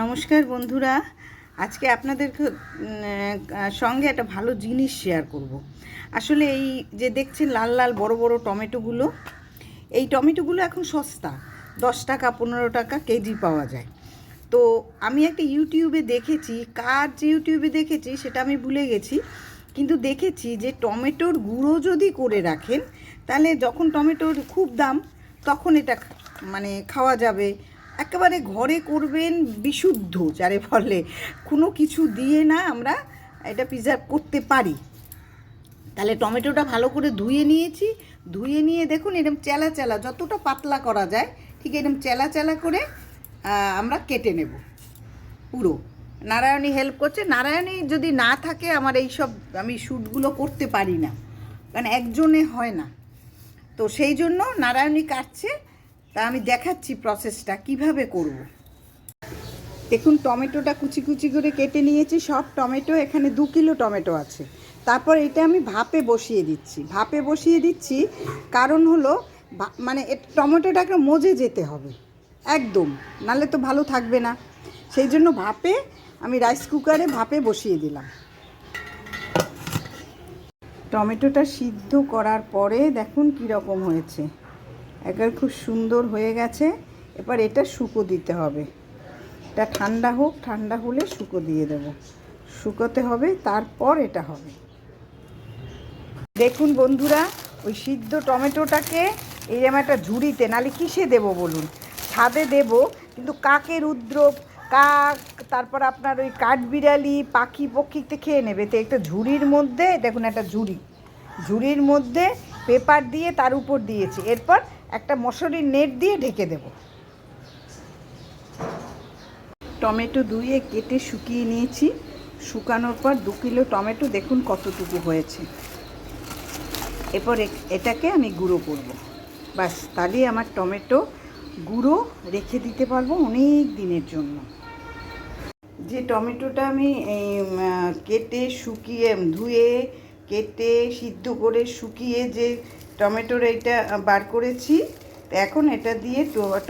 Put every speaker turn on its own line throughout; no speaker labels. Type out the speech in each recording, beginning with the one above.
নমস্কার বন্ধুরা। আজকে আপনাদের সঙ্গে একটা ভালো জিনিস শেয়ার করব। আসলে এই যে দেখছেন লাল লাল বড় বড় টমেটোগুলো, এই টমেটোগুলো এখন সস্তা, দশ টাকা, পনেরো টাকা কেজি পাওয়া যায়। তো আমি একটা ইউটিউবে দেখেছি, কার যে ইউটিউবে দেখেছি সেটা আমি ভুলে গেছি, কিন্তু দেখেছি যে টমেটোর গুঁড়ো যদি করে রাখেন, তাহলে যখন টমেটোর খুব দাম, তখন এটা মানে খাওয়া যাবে। একেবারে ঘরে করবেন বিশুদ্ধ, যারে ফলে কোনো কিছু দিয়ে না আমরা এটা প্রিজার্ভ করতে পারি। তাহলে টমেটোটা ভালো করে ধুয়ে নিয়েছি। ধুয়ে নিয়ে দেখুন এরকম চেলা চেলা, যতটা পাতলা করা যায়, ঠিক এরকম চেলা চেলা করে আমরা কেটে নেব। পুরো। নারায়ণী হেল্প করছে। নারায়ণী যদি না থাকে, আমার এই সব আমি শ্যুটগুলো করতে পারি না। কারণ একজনে হয় না। তো সেই জন্য নারায়ণী কাটছে। তা আমি দেখাচ্ছি প্রসেসটা কীভাবে করব। দেখুন, টমেটোটা কুচি কুচি করে কেটে নিয়েছি, সব টমেটো, এখানে দু কিলো টমেটো আছে। তারপর এটা আমি ভাপে বসিয়ে দিচ্ছি। ভাপে বসিয়ে দিচ্ছি, কারণ হলো মানে টমেটোটাকে মজে যেতে হবে। একদম, নালে তো ভালো থাকবে না। সেই জন্য ভাপে আমি রাইস কুকারে ভাপে বসিয়ে দিলাম। টমেটোটা সিদ্ধ করার পরে দেখুন কী রকম হয়েছে। একবার খুব সুন্দর হয়ে গেছে। এবার এটা শুকো দিতে হবে। এটা ঠান্ডা হোক, ঠান্ডা হলে শুকো দিয়ে দেব। শুকোতে হবে, তারপর এটা হবে। দেখুন বন্ধুরা, ওই সিদ্ধ টমেটোটাকে এইরকম একটা ঝুড়িতে নালে কিসে দেব বলুন? ছাদে দেব, কিন্তু কাকের উদ্রব কাক, তারপর আপনার ওই কাঠবিড়ালি, পাখি, পক্ষিতে খেয়ে নেবে। তো একটা ঝুড়ির মধ্যে, দেখুন একটা ঝুড়ি। ঝুড়ির মধ্যে পেপার দিয়ে তার উপর দিয়েছি। এরপর একটা মশারির নেট দিয়ে ঢেকে দেব। টমেটো ধুয়ে কেটে শুকিয়ে নিয়েছি। শুকানোর পর দু কিলো টমেটো দেখুন কতটুকু হয়েছে। এরপর এটাকে আমি গুঁড়ো করব। বাস তাহলে আমার টমেটো গুঁড়ো রেখে দিতে পারব অনেক দিনের জন্য। যে টমেটোটা আমি কেটে শুকিয়ে ধুয়ে কেটে, সিদ্ধ করে শুকিয়ে যে টমেটোর এইটা বার করেছি, তো এখন এটা দিয়ে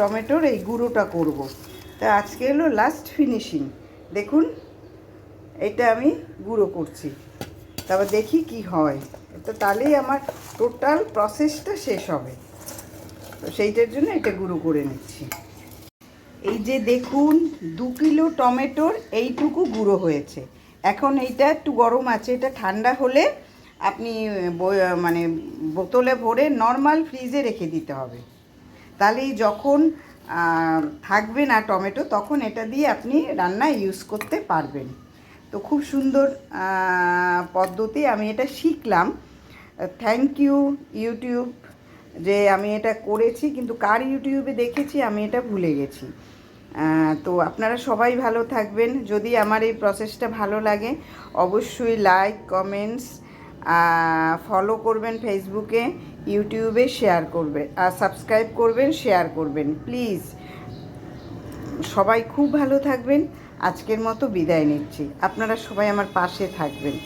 টমেটোর এই গুঁড়োটা করব। তা আজকে হলো লাস্ট ফিনিশিং দেখুন এটা আমি গুঁড়ো করছি। তারপর দেখি কি হয়। তো তাহলেই আমার টোটাল প্রসেসটা শেষ হবে। তো সেইটার জন্য এটা গুঁড়ো করে নিচ্ছি। এই যে দেখুন, দু কিলো টমেটোর এইটুকু গুঁড়ো হয়েছে। এখন এইটা একটু গরম আছে, এটা ঠান্ডা হলে আপনি মানে বোতলে ভরে নর্মাল ফ্রিজে রেখে দিতে হবে। তাহলেই যখন থাকবে না টমেটো, তখন এটা দিয়ে আপনি রান্না ইউজ করতে পারবেন। তো খুব সুন্দর পদ্ধতি, আমি এটা শিখলাম। থ্যাংক ইউ ইউটিউব যে আমি এটা করেছি, কিন্তু কার ইউটিউবে দেখেছি, আমি এটা ভুলে গেছি। তো আপনারা সবাই ভালো থাকবেন। যদি আমার এই প্রসেসটা ভালো লাগে, অবশ্যই লাইক কমেন্টস ফলো করবেন ফেসবুকে ইউটিউবে শেয়ার করবেন, আর সাবস্ক্রাইব করবেন শেয়ার করবেন। প্লিজ সবাই খুব ভালো থাকবেন। আজকের মতো বিদায় নিচ্ছি। আপনারা সবাই আমার পাশে থাকবেন।